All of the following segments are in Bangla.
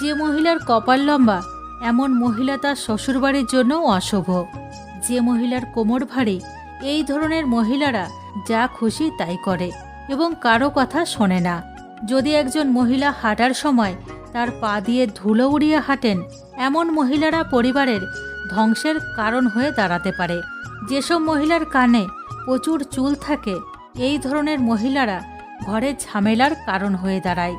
যে মহিলার কপাল লম্বা, এমন মহিলা তার শ্বশুরবাড়ির জন্যও অশুভ। যে মহিলার কোমর ভারী, এই ধরনের মহিলারা যা খুশি তাই করে এবং কারও কথা শোনে না। যদি একজন মহিলা হাঁটার সময় তার পা দিয়ে ধুলো উড়িয়ে হাঁটেন, এমন মহিলারা পরিবারের ধ্বংসের কারণ হয়ে দাঁড়াতে পারে। যেসব মহিলার কানে প্রচুর চুল থাকে, এই ধরনের মহিলারা ঘরে ঝামেলার কারণ হয়ে দাঁড়ায়।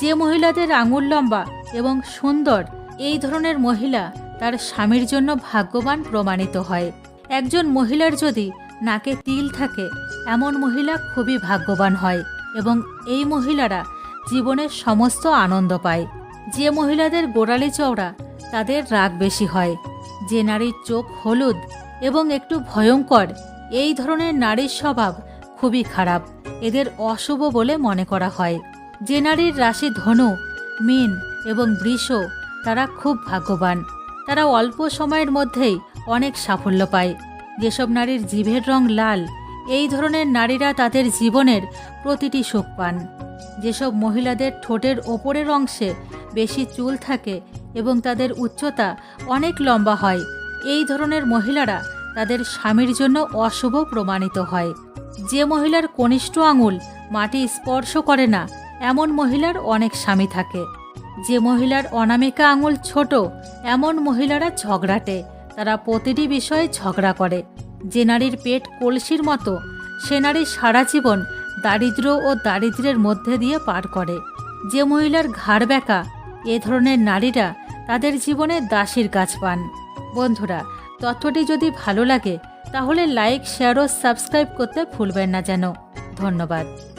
যে মহিলাদের আঙুল লম্বা এবং সুন্দর। এই ধরনের মহিলা তার স্বামীর জন্য ভাগ্যবান প্রমাণিত হয়। একজন মহিলার যদি নাকে তিল থাকে, এমন মহিলা খুবই ভাগ্যবান হয় এবং এই মহিলারা জীবনের সমস্ত আনন্দ পায়। যে মহিলাদের গোড়ালি চওড়া, তাদের রাগ বেশি হয়। যে নারীর চোখ হলুদ এবং একটু ভয়ঙ্কর, এই ধরনের নারীর স্বভাব খুবই খারাপ। এদের অশুভ বলে মনে করা হয়। যে নারীর রাশি ধনু, মিন এবং বৃষ তারা খুব ভাগ্যবান। তারা অল্প সময়ের মধ্যেই অনেক সাফল্য পায়। যেসব নারীর জিভের রং লাল, এই ধরনের নারীরা তাদের জীবনের প্রতিটি সুখ পান। যেসব মহিলাদের ঠোঁটের ওপরের অংশে বেশি চুল থাকে এবং তাদের উচ্চতা অনেক লম্বা হয়, এই ধরনের মহিলারা তাদের স্বামীর জন্য অশুভ প্রমাণিত হয়। যে মহিলার কনিষ্ঠ আঙুল মাটি স্পর্শ করে না, এমন মহিলার অনেক স্বামী থাকে। যে মহিলার অনামিকা আঙুল ছোট, এমন মহিলারা ঝগড়াটে। তারা প্রতিটি বিষয়ে ঝগড়া করে। যে নারীর পেট কলসির মতো, সে নারী সারা জীবন দারিদ্র্য ও দারিদ্র্যের মধ্যে দিয়ে পার করে। যে মহিলার ঘাড় ব্যাকা, এ ধরনের নারীরা তাদের জীবনে দাসীর কাজ পান। বন্ধুরা, তথ্যটি যদি ভালো লাগে, তাহলে লাইক, শেয়ার ও সাবস্ক্রাইব করতে ভুলবেন না যেন। ধন্যবাদ।